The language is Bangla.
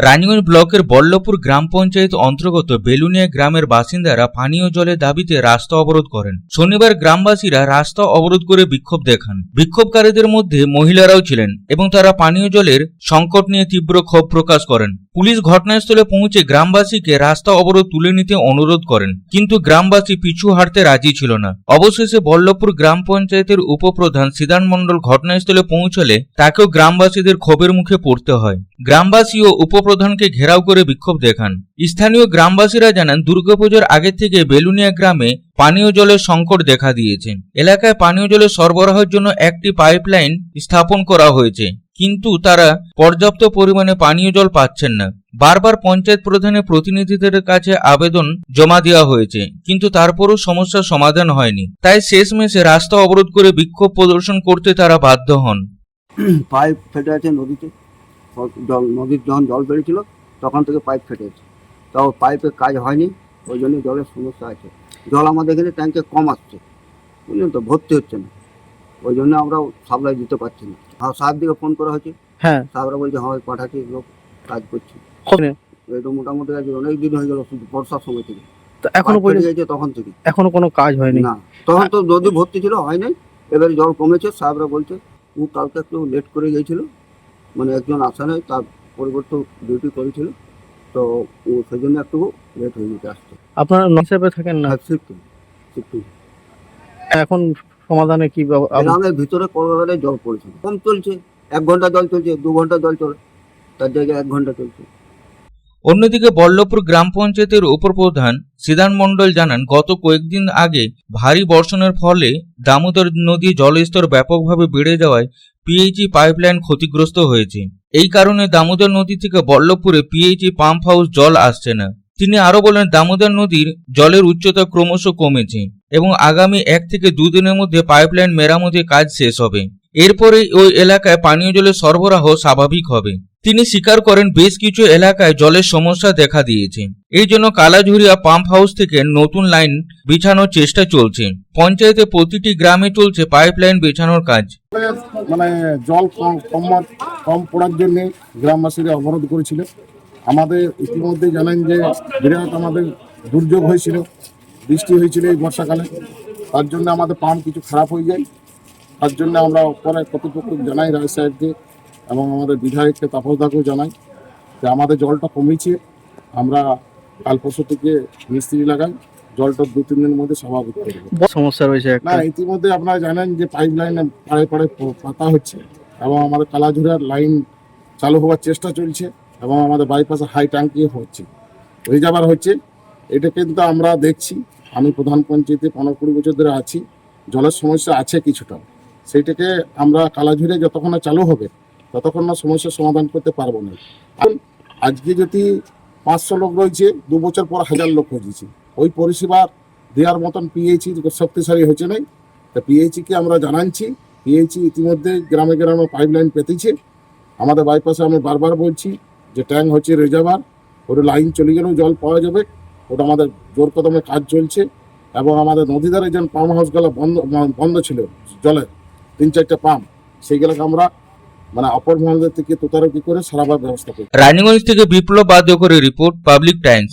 রানীগঞ্জ ব্লকের বল্লভপুর গ্রাম পঞ্চায়েত অন্তর্গত বেলুনিয়া গ্রামের বাসিন্দারা পানীয় জলের দাবিতে রাস্তা অবরোধ করেন। শনিবার গ্রামবাসীরা রাস্তা অবরোধ করে বিক্ষোভ দেখান। বিক্ষোভকারীদের মধ্যে মহিলারাও ছিলেন এবং তারা পানীয় জলের সংকট নিয়ে তীব্র ক্ষোভ প্রকাশ করেন। পুলিশ ঘটনাস্থলে পৌঁছে গ্রামবাসীকে রাস্তা অবরোধ তুলে নিতে অনুরোধ করেন, কিন্তু গ্রামবাসী পিছু হাঁটতে রাজি ছিল না। অবশেষে বল্লভপুর গ্রাম পঞ্চায়েতের উপপ্রধান সিদ্ধান মণ্ডল ঘটনাস্থলে পৌঁছলে তাকেও গ্রামবাসীদের ক্ষোভের মুখে পড়তে হয়। গ্রামবাসী ও উপপ্রধানকে ঘেরাও করে বিক্ষোভ দেখান। স্থানীয় গ্রামবাসীরা জানান, দুর্গাপুজোর আগে থেকে বেলুনিয়া গ্রামে পানীয় জলের সংকট দেখা দিয়েছে। এলাকায় পানীয় জলের সরবরাহের জন্য একটি পাইপলাইন স্থাপন করা হয়েছে। কিন্তু তারা পর্যাপ্ত পরিমাণে পানীয় জল পাচ্ছেন না। বারবার পঞ্চায়েত প্রধানের প্রতিনিধিদের কাছে আবেদন জমা দেওয়া হয়েছে, কিন্তু তারপরও সমস্যার সমাধান হয়নি। তাই শেষমেশে রাস্তা অবরোধ করে বিক্ষোভ প্রদর্শন করতে তারা বাধ্য হন। পাইপ ফেটে আছে নদীতে। জল নদীর যখন জল বেড়েছিল তখন থেকে পাইপ ফেটে আছে তাও পাইপের কাজ হয়নি ওই জন্য জলের সমস্যা আছে। জল আমাদের এখানে ট্যাঙ্কে কম আসছে বুঝলেন তো ভর্তি হচ্ছে না। ওই জন্য আমরা সাপ্লাই দিতে পারছি না। আর সাহেব দিকে ফোন করা হয়েছে। হ্যাঁ। সাহেবরা বলছে হয় পাঠাচ্ছি লোক কাজ করছি। তো মোটামুটি আজ অনেক দিন হয়ে গেল শুধু বর্ষার সময় থেকে। তো এখনও পর্যন্ত গেছে তখন থেকে। এখনও কোনো কাজ হয়নি? না তখন তো নদী ভর্তি ছিল হয় নাই এবারে জল কমেছে সাহেবরা বলছে ও কালকে একটু লেট করে গিয়েছিল। মানে একজন আসা নাই তার পরিবর্তে ডিউটি করেছিল। তো ও সেই জন্য একটু লেট হয়ে যেতে আসছে আপনারা হিসেবে থাকেন না? শিফটিং শিফটিং এখন সমাধানে কি গ্রামের ভিতরে কলকাতায় জল পড়েছে। কম চলছে এক ঘণ্টা জল চলছে দু ঘণ্টা জল চলে। তার জায়গায় এক ঘণ্টা চলছে। অন্যদিকে বল্লভপুর গ্রাম পঞ্চায়েতের উপপ্রধান সিদ্ধান মণ্ডল জানান গত কয়েকদিন আগে ভারী বর্ষণের ফলে দামোদর নদী জলস্তর ব্যাপকভাবে বেড়ে যাওয়ায় পিএইচই পাইপলাইন ক্ষতিগ্রস্ত হয়েছে। এই কারণে দামোদর নদী থেকে বল্লভপুরে পিএইচি পাম্প হাউস জল আসছে না। তিনি আরও বলেন, দামোদর নদীর জলের উচ্চতা ক্রমশ কমেছে এবং আগামী এক থেকে দুদিনের মধ্যে পাইপলাইন মেরামতির কাজ শেষ হবে। এরপরে ওই এলাকায় পানীয় জলের সরবরাহ স্বাভাবিক হবে। তিনি স্বীকার করেন বেশ কিছু এলাকায় জলের সমস্যা দেখা দিয়েছে। এই জন্য কালাঝুরিয়া পাম্প হাউস থেকে নতুন লাইন বিছানোর চেষ্টা চলছে। পঞ্চায়েতে প্রতিটি গ্রামে চলছে পাইপ লাইন বিছানোর কাজ। মানে জল কম কম পড়ার জন্য গ্রামবাসীরা অবরোধ করেছিল। আমাদের ইতিমধ্যে জানেন যে বিরাট আমাদের দুর্যোগ হয়েছিল, বৃষ্টি হয়েছিল এই বর্ষাকালে। তার জন্য আমাদের পাম্প কিছু খারাপ হয়ে যায়। তার জন্য আমরা পরে কর্তৃপক্ষ জানাই রায় সাহেবকে এবং আমাদের বিধায়ককে তাপসদাকেও জানাই যে আমাদের জলটা কমেছে আমরা কাল পরশু থেকে মিস্ত্রি লাগাই জলটা দু তিন দিনের মধ্যে স্বাভাবিক বড় সমস্যা রয়েছে না ইতিমধ্যে আপনারা জানেন যে পাইপ লাইনে পাড়ে পাড়ে প- পাতা হচ্ছে এবং আমাদের কালাঝুরার লাইন চালু হওয়ার চেষ্টা চলছে এবং আমাদের বাইপাসে হাই ট্যাঙ্কি হচ্ছে। হয়ে রিজার্ভার হচ্ছে এটা কিন্তু আমরা দেখছি। আমি প্রধান পঞ্চায়েতে পনেরো কুড়ি বছর ধরে আছি জলের সমস্যা আছে কিছুটা। সেইটাকে আমরা কালাঝুরে যতক্ষণ চালু হবে ততক্ষণ না সমস্যার সমাধান করতে পারব না। আজকে যদি পাঁচশো লোক রয়েছে, দু বছর পর হাজার লোক হয়েছে ওই পরিষেবা দেওয়ার মতন পিএইচি শক্তিশালী হচ্ছে নাই। তা পিএইচিকে আমরা জানাচ্ছি। পিএইচি ইতিমধ্যে গ্রামে গ্রামে পাইপ লাইন পেতেছে। আমাদের বাইপাসে আমি বারবার বলছি যে ট্যাঙ্ক হচ্ছে রেজাবার ওটা লাইন চলে গেলেও জল পাওয়া যাবে। ওটা আমাদের জোর কদমে কাজ চলছে। এবং আমাদের নদীধারে যেন পাম্প হাউসগুলো বন্ধ বন্ধ ছিল, জলের, তিন চারটে পাম্প, সেইগুলোকে আমরা মানে অপর মহলদের থেকে তোতারকি করে সারাবার ব্যবস্থা করে রানীগঞ্জ থেকে বিপ্লব বাদ্যকরের রিপোর্ট, পাবলিক টাইমস।